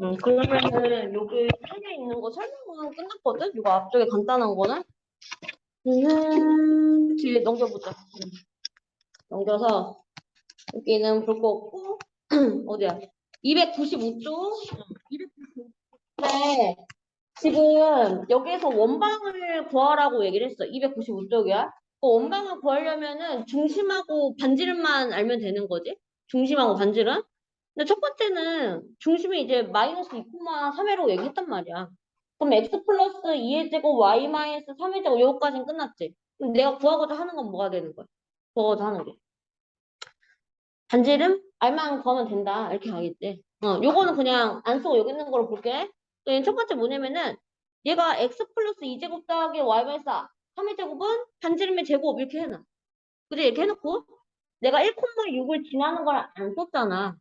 음, 그러면은 여기 책에 있는 거 설명은 끝났거든? 이거 앞쪽에 간단한 거는? 음, 뒤에 넘겨보자. 음. 넘겨서 여기는 볼 거 없고 어디야? 295쪽. 295쪽에 지금 여기에서 원방을 구하라고 얘기를 했어. 295쪽이야. 그 원방을 구하려면은 중심하고 반지름만 알면 되는 거지. 중심하고 반지름. 근데 첫 번째는 중심이 이제 마이너스 2,3이라고 얘기했단 말이야. 그럼 x 플러스 2의 제곱 y 마이너스 3의 제곱 요거까지는 끝났지. 그럼 내가 구하고자 하는 건 뭐가 되는 거야? 구하고자 하는 게. 반지름? 알만 구하면 된다. 이렇게 가겠지. 어, 요거는 그냥 안 쓰고 여기 있는 걸로 볼게. 그첫 번째 뭐냐면은 얘가 x 플러스 2제곱 더하기 y 마이너스 3의 제곱은 반지름의 제곱 이렇게 해놔. 그지? 이렇게 해놓고 내가 1,6을 지나는 걸 안 썼잖아.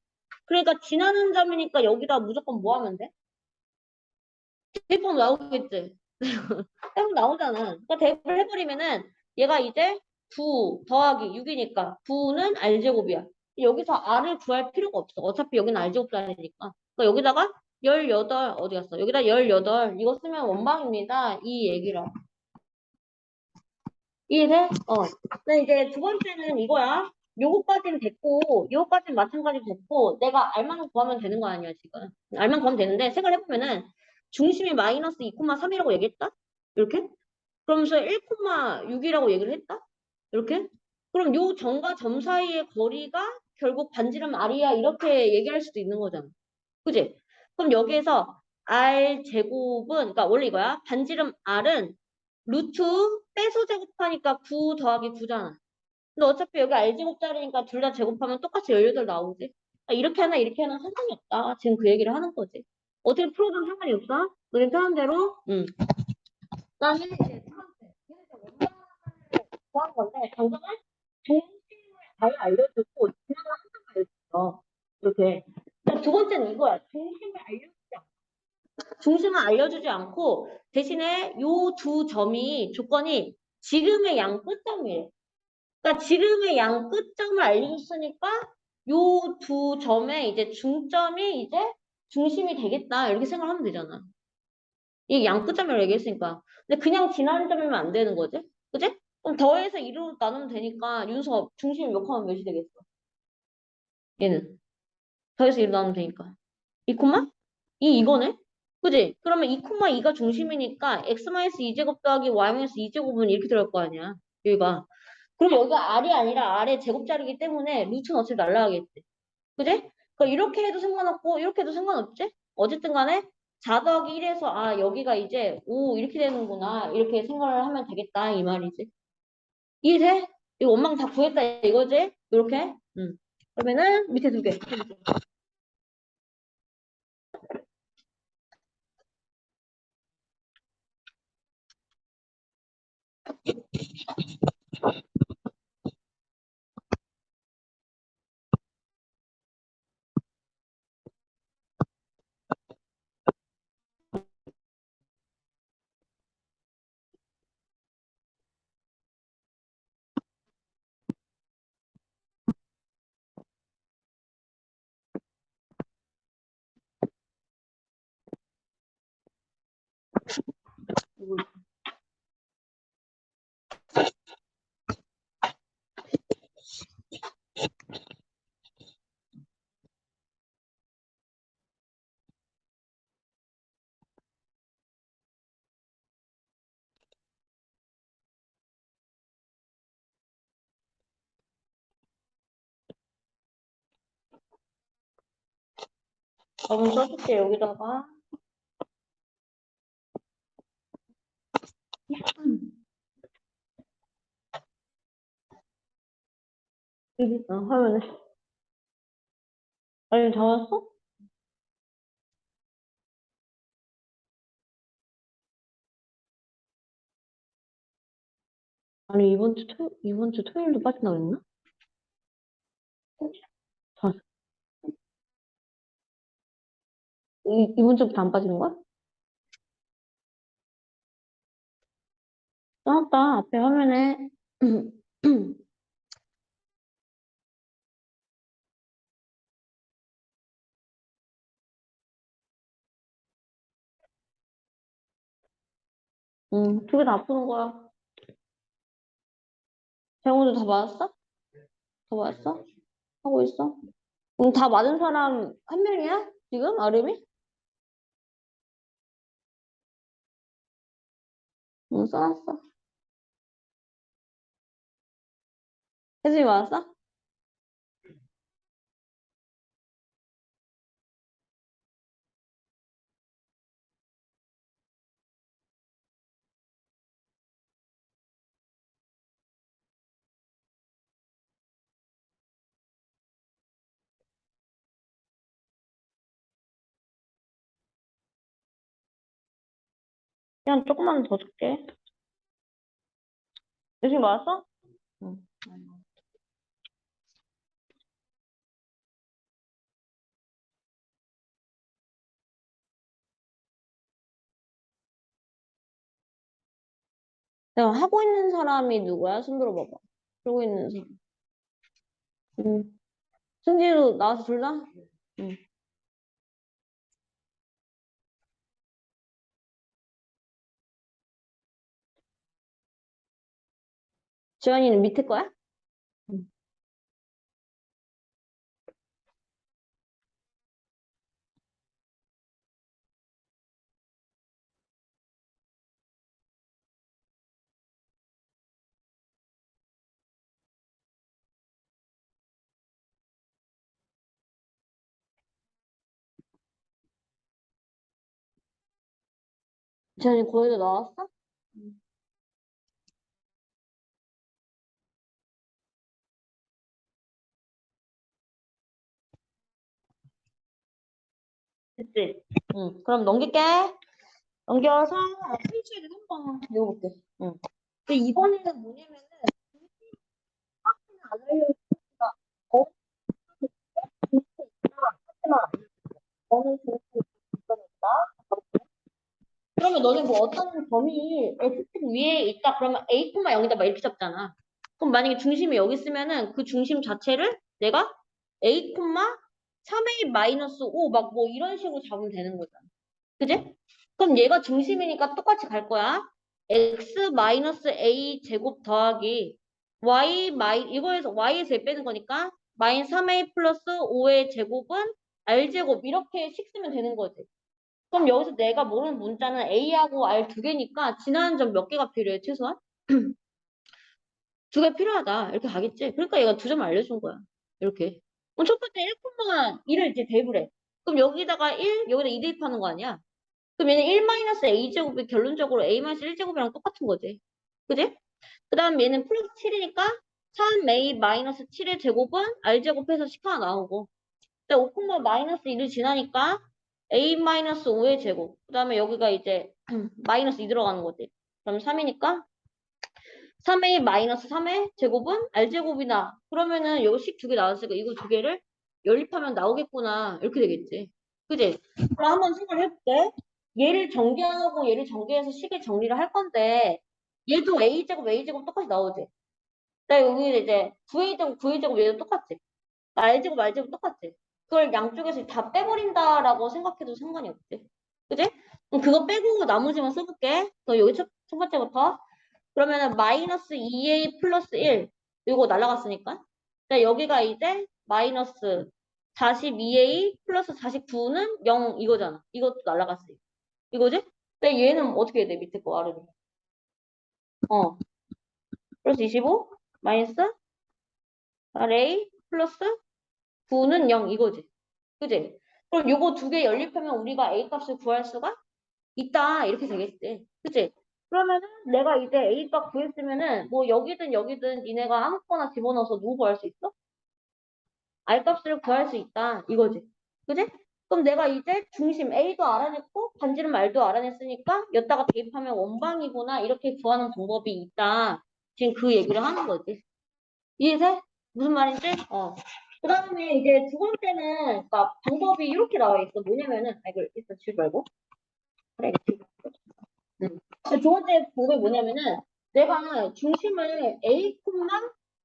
그러니까 지나는 점이니까 여기다 무조건 뭐 하면 돼? 대입하면 나오겠지. 대입 나오잖아. 그러니까 대입을 해버리면은 얘가 이제 9 더하기 6이니까 9는 r제곱이야. 여기서 r을 구할 필요가 없어. 어차피 여기는 r제곱 자리니까. 그러니까 여기다가 18 어디 갔어? 여기다 18 이거 쓰면 원방입니다. 이 얘기라. 이해돼? 어. 근데 이제 두 번째는 이거야. 요거까지는 됐고, 요거까지는 마찬가지로 됐고, 내가 알만 구하면 되는 거 아니야, 지금. 알만 구하면 되는데, 생각을 해보면은, 중심이 마이너스 2,3이라고 얘기했다? 이렇게? 그러면서 1,6이라고 얘기를 했다? 이렇게? 그럼 요 점과 점 사이의 거리가 결국 반지름 R이야, 이렇게 얘기할 수도 있는 거잖아. 그지? 그럼 여기에서 R 제곱은, 그러니까 원래 이거야. 반지름 R은 루트 빼서 제곱하니까 9 더하기 9잖아. 근데 어차피 여기 R제곱자리니까 둘 다 제곱하면 똑같이 18 나오지. 아, 이렇게 하나 이렇게 하나 상관이 없다. 지금 그 얘기를 하는 거지. 어떻게 풀어도 상관이 없어? 너네 편한 대로. 응. 그다음에 이제 두 번째. 구한 건데 당장은 중심을 잘 알려주고 지나가 항상 알려줬어. 이렇게. 근데 두 번째는 이거야. 중심을 알려주지 않고. 중심을 알려주지 않고 대신에 요 두 점이 조건이 지름의 양 끝점이에요. 그러니까 지름의 양 끝점을 알려줬으니까 요 두 점의 이제 중점이 이제 중심이 되겠다 이렇게 생각하면 되잖아. 이게 양 끝점이라고 얘기했으니까. 근데 그냥 지나는 점이면 안 되는 거지. 그지? 그럼 더해서 2로 나누면 되니까 윤서 중심이 몇 콤마 몇이 되겠어? 얘는 더해서 2로 나누면 되니까 2 콤마? 2 이거네? 그지? 그러면 2 콤마 2가 중심이니까 x 마이너스 2제곱 더하기 y 마이너스 2제곱은 이렇게 들어갈 거 아니야. 여기가. 그럼 여기가 r이 아니라 r의 제곱자리이기 때문에 루트는 어차피 날라가겠지. 그지? 그러니까 이렇게 해도 상관없고 이렇게 해도 상관없지? 어쨌든 간에 4 더하기 1에서 아 여기가 이제 5 이렇게 되는구나 이렇게 생각을 하면 되겠다 이 말이지. 이해돼? 이거 원망 다 구했다 이거지? 이렇게? 응. 그러면은 밑에 두 개. 한번 써줄게 여기다가. 여기 어, 화면에. 아니 다 왔어? 아니 이번 주 토, 이번 주 토요일도 빠진다고 했나? 다. 이, 이번 주부터 안 빠지는 거야? 써놨다, 앞에 화면에. 응, 두 개다 푸는 거야. 재홍도 다 맞았어? 다 맞았어? 하고 있어? 그럼 다 맞은 사람 한 명이야? 지금? 아름이? 응, 써놨어. 혜진이 맞았어? 그냥 조금만 더 줄게. 혜진이 맞았어? 응. 내가 하고 있는 사람이 누구야? 손 들어봐봐. 그러고 있는 사람. 응. 승진이도 나와서 둘 다? 응. 지환이는 밑에 거야? 지환이 거기도 나왔어? 응. 됐지? 응. 그럼 넘길게. 넘겨서 스위치를 한번 읽어볼게. 응. 근데 이번에는 뭐냐면은 안 알려주니까 어? 어느 중에 있다. 그러면 너네 뭐 어떤 점이 X 위에 있다 그러면 A, 0이다 막 이렇게 잡잖아. 그럼 만약에 중심이 여기 있으면은 그 중심 자체를 내가 A, 3A 마이너스 5 막 뭐 이런 식으로 잡으면 되는 거잖아. 그지? 그럼 얘가 중심이니까 똑같이 갈 거야. X 마이너스 A 제곱 더하기 Y 이거에서 Y에서 얘 빼는 거니까 마이너스 3A 플러스 5의 제곱은 R 제곱 이렇게 식 쓰면 되는 거지. 그럼 여기서 내가 모르는 문자는 A하고 R 두 개니까 지나는 점 몇 개가 필요해, 최소한? 두 개 필요하다. 이렇게 가겠지? 그러니까 얘가 두 점 알려준 거야. 이렇게. 그럼 첫 번째 1,1을 이제 대입을 해. 그럼 여기다가 1, 여기다 2 대입하는 거 아니야? 그럼 얘는 1 A제곱이 결론적으로 A 1제곱이랑 똑같은 거지. 그지? 그 다음 얘는 플러스 7이니까 3A 7의 제곱은 R제곱해서 식 하나 나오고. 5, 마이너스 1을 지나니까 a 마이너스 5의 제곱. 그 다음에 여기가 이제 마이너스 2 들어가는 거지. 그럼 3이니까 3a 마이너스 3의 제곱은 r제곱이나 그러면은 여기 식 두 개 나왔으니까 이거 두 개를 연립하면 나오겠구나. 이렇게 되겠지. 그지? 그럼 한번 생각을 해볼게. 얘를 전개하고 얘를 전개해서 식의 정리를 할 건데 얘도 a제곱 a제곱 똑같이 나오지. 나 여기 이제 9a제곱 9a제곱 얘도 똑같지. r제곱 r제곱 똑같지. 그걸 양쪽에서 다 빼버린다라고 생각해도 상관이 없지. 그지? 그거 빼고 나머지만 써볼게. 그럼 여기 첫, 첫 번째부터. 그러면은 마이너스 2a 플러스 1. 이거 날라갔으니까. 자, 여기가 이제 마이너스 42a 플러스 49는 0 이거잖아. 이것도 날라갔어. 이거지? 근데 얘는 어떻게 해야 돼? 밑에 거 아래로. 어. 플러스 25 마이너스 8a 플러스 9는 0 이거지. 그지? 그럼 요거 두 개 연립하면 우리가 A 값을 구할 수가 있다. 이렇게 되겠지. 그지? 그러면은 내가 이제 A 값 구했으면은 뭐 여기든 여기든 니네가 아무거나 집어넣어서 누구 구할 수 있어? R 값을 구할 수 있다. 이거지. 그지? 그럼 내가 이제 중심 A도 알아냈고 반지름 R도 알아냈으니까 여기다가 대입하면 원방이구나. 이렇게 구하는 방법이 있다. 지금 그 얘기를 하는 거지. 이해돼? 무슨 말인지? 어. 그 다음에 이제 두 번째는, 그러니까 방법이 이렇게 나와 있어. 뭐냐면은, 아, 이걸 일단 지우지 말고. 그래. 근데 두 번째 방법이 뭐냐면은, 내가 중심을 A,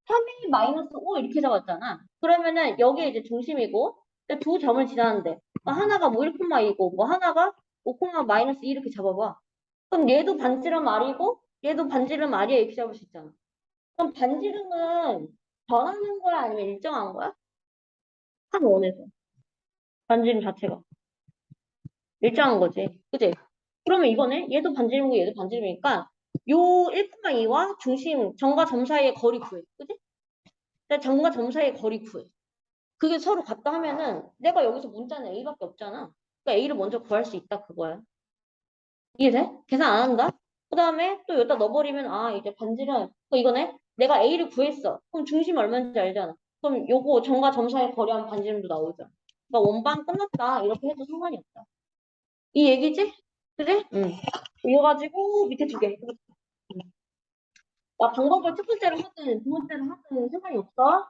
3이 마이너스 5 이렇게 잡았잖아. 그러면은 여기에 이제 중심이고 두 점을 지나는데 뭐 하나가 뭐 1,2고 뭐 하나가 5, 마이너스 2 이렇게 잡아봐. 그럼 얘도 반지름 R이고 얘도 반지름 R이야 이렇게 잡을 수 있잖아. 그럼 반지름은 변하는 거야 아니면 일정한 거야? 한 원에서. 반지름 자체가. 일정한 거지. 그지? 그러면 이거는 얘도 반지름이고 얘도 반지름이니까 요 1,2와 중심, 점과 점 사이의 거리 구해. 그지? 점과 점 사이의 거리 구해. 그게 서로 같다 하면은 내가 여기서 문자는 A밖에 없잖아. 그러니까 A를 먼저 구할 수 있다 그거야. 이해돼? 계산 안 한다? 그 다음에 또 여기다 넣어버리면 아 이제 반지름 그 이거네? 내가 A를 구했어. 그럼 중심 얼마인지 알잖아. 그럼 요거 점과 점 사이의 거리하면 반지름도 나오잖아. 그러니까 원반 끝났다 이렇게 해도 상관이 없다. 이 얘기지? 그지? 응. 이거 가지고 밑에 두 개. 응. 나 방법을 첫 번째로 하든 두 번째로 하든 상관이 없어.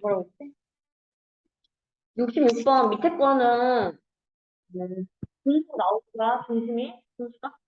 뭐라고 했지? 66번 밑에 거는 음, 분수 거야, 중심이? 분수가?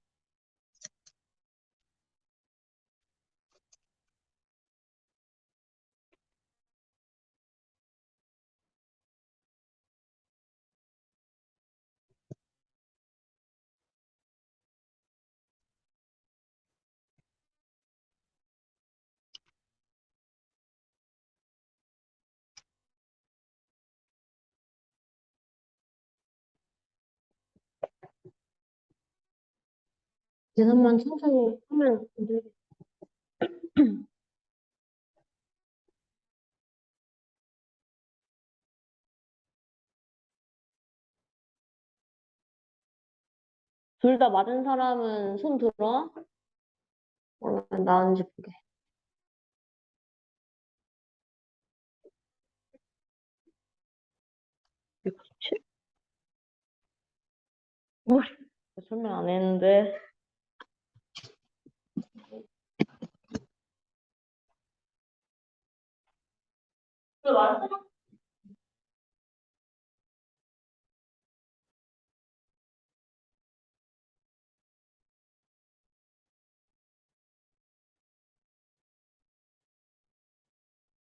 계산만 천천히 하면 돼. 둘다 맞은 사람은 손 들어. 그러면 나은지 보게. 뭘? 설명 안 했는데. 사람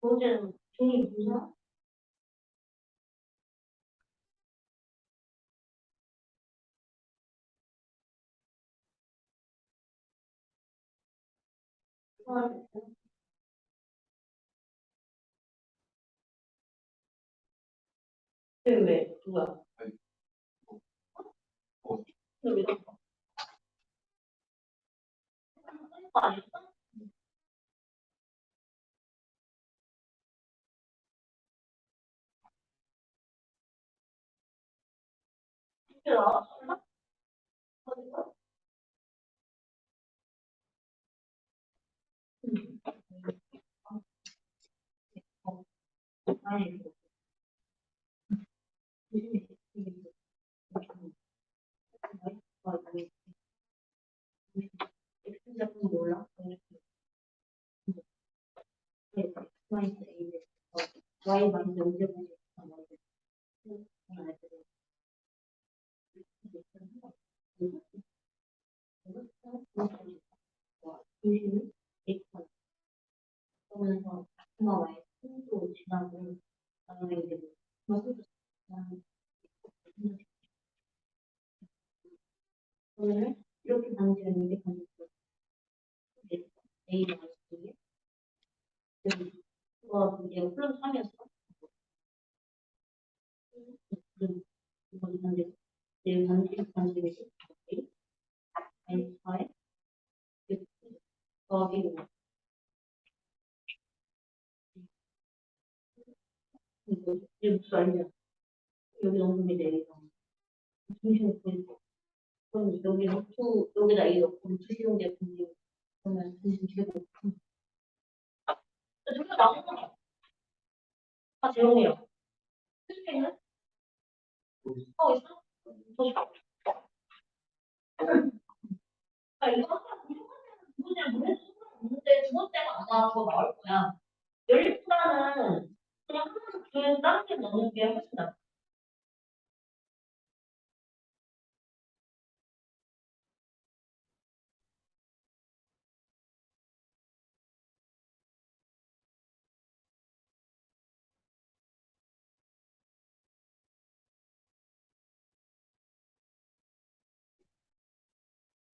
문제는 종이 아니었어? 진짜 나왔어? 어디서? 아니, まあ、今は、そうしながら考えてる。まあ、ちょっと 지나고 그다음에 이제 뭐 그러면 이렇게 A 마이너스 2에 그거 이제 플러스 3이었어 이건 반지 내 반지 반지겠지 마이너스 4에 더하기 5 이거 이게 무슨 말이야 여기 넣으면 내리가 중심 보이고 그럼 여기 루트 여기다 이 넣고 루트 시용 제품이 그러면 중심 제곱 저기가 나온 거 아, 재용이요. 스피는? 하고 있어? 저기 가. 아, 이거 항상 못 해도 상관없는데 두 아마 더 나올 거야. 열립보다는 그냥 하나씩 그 다른 게 넣는 게 훨씬 낫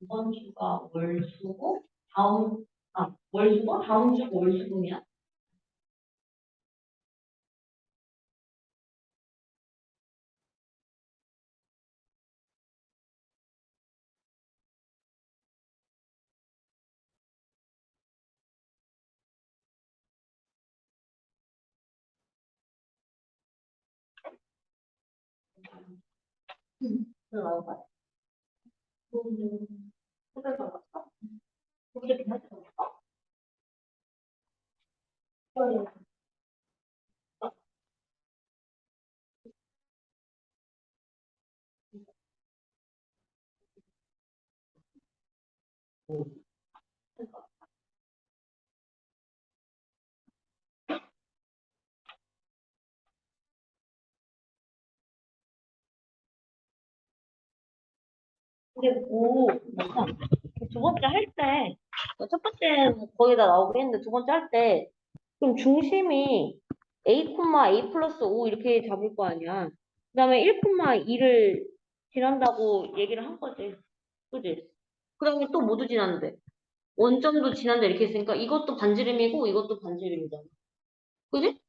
이번 주가 월수고 다음 아 월수고 다음 주가 월수금이야. 들어가요, 봐. 음, 가봤어? 호텔 괜찮지 않았어? 근데 뭐, 두 번째 할 때, 첫 번째는 거의 다 나오긴 했는데, 두 번째 할 때, 그럼 중심이 A, A 플러스 5 이렇게 잡을 거 아니야. 그 다음에 1, 2를 지난다고 얘기를 한 거지. 그지? 그 다음에 또 모두 지났는데. 원점도 지난다 이렇게 했으니까 이것도 반지름이고 이것도 반지름이잖아. 그지?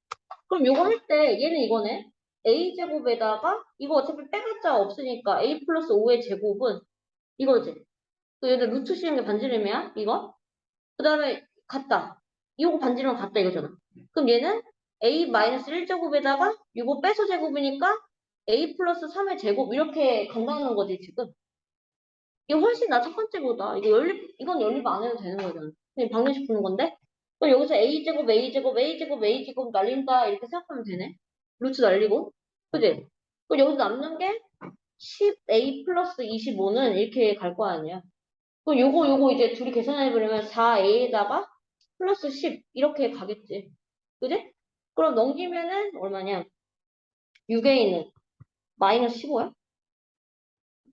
그럼 요거 할 때 얘는 이거네. a제곱에다가 이거 어차피 빼봤자 없으니까 a 플러스 5의 제곱은 이거지. 그 얘들 루트 씌운 게 반지름이야? 이거? 그 다음에 같다. 이거 반지름 같다 이거잖아. 그럼 얘는 a 마이너스 1제곱에다가 이거 빼서 제곱이니까 a 플러스 3의 제곱 이렇게 간다는 거지 지금. 이거 훨씬 나 첫 번째보다. 이거 연립, 이건 연립 안 해도 되는 거잖아. 그냥 방정식 푸는 건데. 그럼 여기서 a제곱, a제곱, a제곱, a제곱 날린다 이렇게 생각하면 되네. 루트 날리고. 그지? 그럼 여기서 남는 게 10a 플러스 25는 이렇게 갈 거 아니야. 그럼 요거, 요거 이제 둘이 계산해버리면 4a에다가 플러스 10 이렇게 가겠지. 그지? 그럼 넘기면은 얼마냐? 6에 있는 마이너스 15야?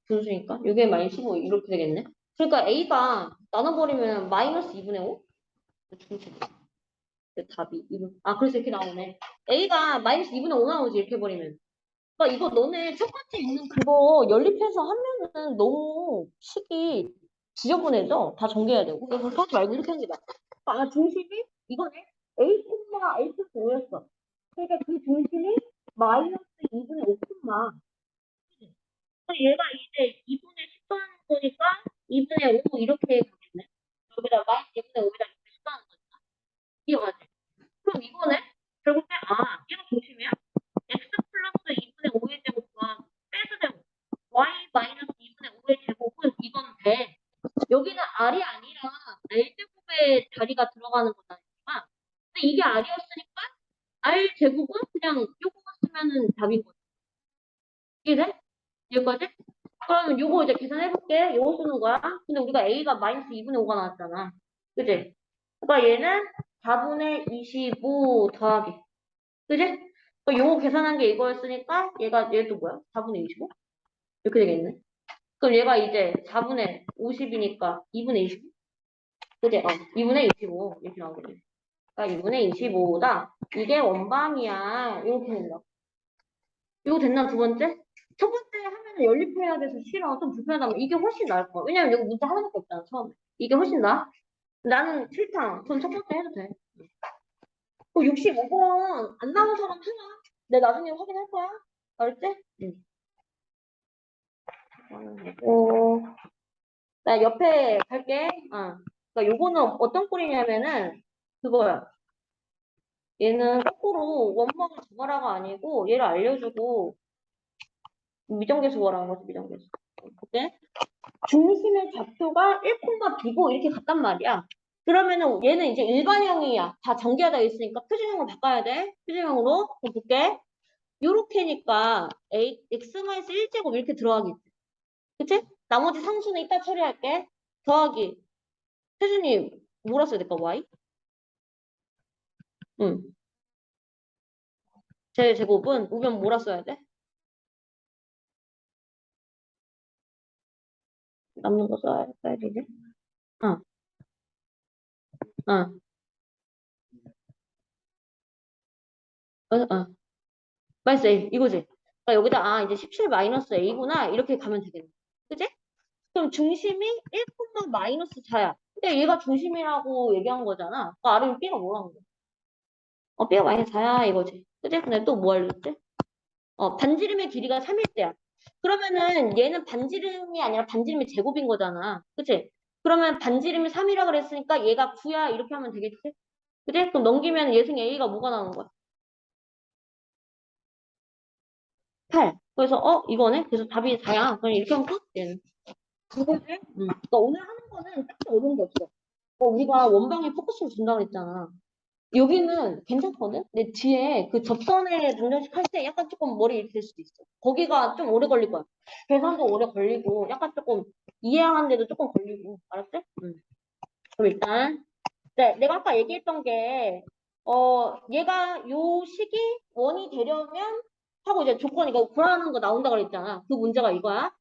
분수니까 6에 마이너스 15 이렇게 되겠네. 그러니까 a가 나눠버리면 마이너스 2분의 5? 중심. 그 답이 2분. 아 그래서 이렇게 나오네. a가 마이너스 2분의 5 나오지 이렇게 버리면. 그러니까 이거 너네 첫 번째 있는 그거 연립해서 하면은 너무 식이 지저분해져. 다 정리해야 되고. 그래서 그러지 말고 이렇게 하는 게 나아. 아 중심이 이거네. a, a 플러스 5였어. 그러니까 그 중심이 마이너스 2분의 5 콤마. 얘가 이제 2분의 10 더하는 거니까 2분의 5 이렇게 가겠네. 여기다 마이너스 2분의 5에다 이렇게 10 더하는 거니까. 이게 맞지? 그럼 이거네? 결국에 아, 얘가 중심이야? x 플러스 2분의 5의 제곱과 빼서 제곱 y 마이너스 2분의 5의 제곱은 이건 돼. 여기는 r이 아니라 r제곱의 자리가 들어가는 거잖아. 근데 이게 r이었으니까 r 제곱은 그냥 요거만 쓰면은 답인 거지. 이해돼? 여기까지? 그러면 요거 이제 계산해볼게. 요거 쓰는 거야. 근데 우리가 A가 마이너스 2분의 5가 나왔잖아. 그지? 그러니까 얘는 4분의 25 더하기 그지? 그 요거 계산한 게 이거였으니까 얘가 얘도 뭐야? 4분의 25? 이렇게 되겠네. 그럼 얘가 이제 4분의 50이니까 2분의 25? 그지? 어, 2분의 25 이렇게 나오겠네. 그러니까 2분의 25다. 이게 원방이야. 이렇게 된다. 이거 됐나 두 번째? 첫 번째 하면은 연립해야 돼서 싫어. 좀 불편하다면 이게 훨씬 나을 거야. 왜냐면 여기 문제 하나밖에 없잖아, 처음에. 이게 훨씬 나아. 나는 싫다. 그럼 첫 번째 해도 돼. 그 65번 안 나온 사람 하나? 내 나중에 확인할 거야. 알았지? 응. 어, 나 옆에 갈게. 어. 그러니까 요거는 어떤 꼴이냐면은 그거야. 얘는 거꾸로 원망을 적어라가 아니고 얘를 알려주고 미정계수 구하라는 거지 미정계수. 오케이? 중심의 좌표가 1,b고 이렇게 같단 말이야. 그러면은 얘는 이제 일반형이야. 다 전개하다 있으니까 표준형으로 바꿔야 돼. 표준형으로. 볼게. 요렇게니까 a x-1제곱 이렇게 들어가겠지. 그치? 나머지 상수는 이따 처리할게. 더하기. 표준이 뭐라 써야 될까? y? 응. 제 제곱은 우변 뭐라 써야 돼? 남는 거 써야, 써야 되지? 어. 어. 어, 어. 마이너스 A, 이거지? 그러니까 여기다, 아, 이제 17 마이너스 A구나. 이렇게 가면 되겠네. 그지? 그럼 중심이 1, 마이너스 4야. 근데 얘가 중심이라고 얘기한 거잖아. 그 아래는 B가 뭐라는 거야? 어, B가 마이너스 4야, 이거지. 그지? 근데 또 뭐 알렸지? 어, 반지름의 길이가 3일 때야. 그러면은 얘는 반지름이 아니라 반지름의 제곱인 거잖아. 그치? 그러면 반지름이 3이라 그랬으니까 얘가 9야. 이렇게 하면 되겠지? 그치? 그럼 넘기면 예승 A가 뭐가 나오는 거야? 8. 그래서 어 이거네. 그래서 답이 4야. 그럼 이렇게 하면 끝. 얘는. 그거지? 응. 그러니까 오늘 하는 거는 딱히 어려운 게 없어. 어, 우리가 원방에 포커스를 준다고 했잖아. 여기는 괜찮거든? 근데 뒤에 그 접선에 방정식 할 때 약간 조금 머리 이렇게 될 수도 있어. 거기가 좀 오래 걸릴 거야. 계산도 오래 걸리고 약간 조금 이해하는데도 조금 걸리고. 알았지? 응. 그럼 일단 네, 내가 아까 얘기했던 게 어, 얘가 요 식이 원이 되려면 하고 이제 조건 이거 구하는 거 나온다 그랬잖아. 그 문제가 이거야.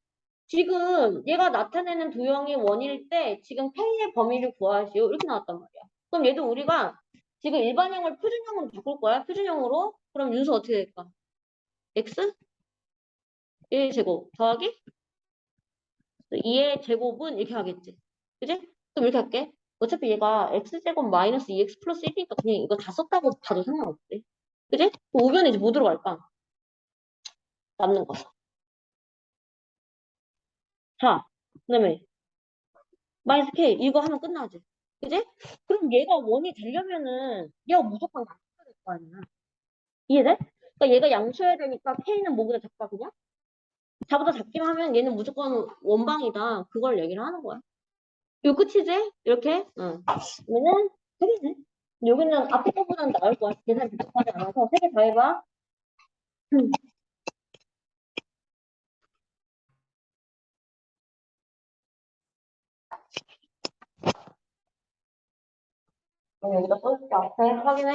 지금 얘가 나타내는 도형이 원일 때 지금 K의 범위를 구하시오. 이렇게 나왔단 말이야. 그럼 얘도 우리가 지금 일반형을 표준형으로 바꿀 거야. 표준형으로. 그럼 윤수 어떻게 될까? X? 1 제곱 더하기 2의 제곱은 이렇게 하겠지. 그지? 그럼 이렇게 할게. 어차피 얘가 x제곱 마이너스 2x 플러스 1이니까 그냥 이거 다 썼다고 봐도 상관없지. 그지? 그 우변에 이제 뭐 들어갈까? 남는 거. 자, 그 다음에 마이너스 k 이거 하면 끝나지. 그지? 그럼 얘가 원이 되려면은 얘가 무조건 양수해야 될 거 아니야. 이해돼? 그러니까 얘가 양수해야 되니까 k는 뭐보다 작다 그냥? 자보다 작기만 하면 얘는 무조건 원방이다. 그걸 얘기를 하는 거야. 이거 끝이지? 이렇게? 응. 그러면은 되겠네. 여기는 앞에 거보다는 나을 거야. 계산 복잡하지 않아서 세 개 다 해봐. 음. 그럼 여기다 포인트 앞에 확인해.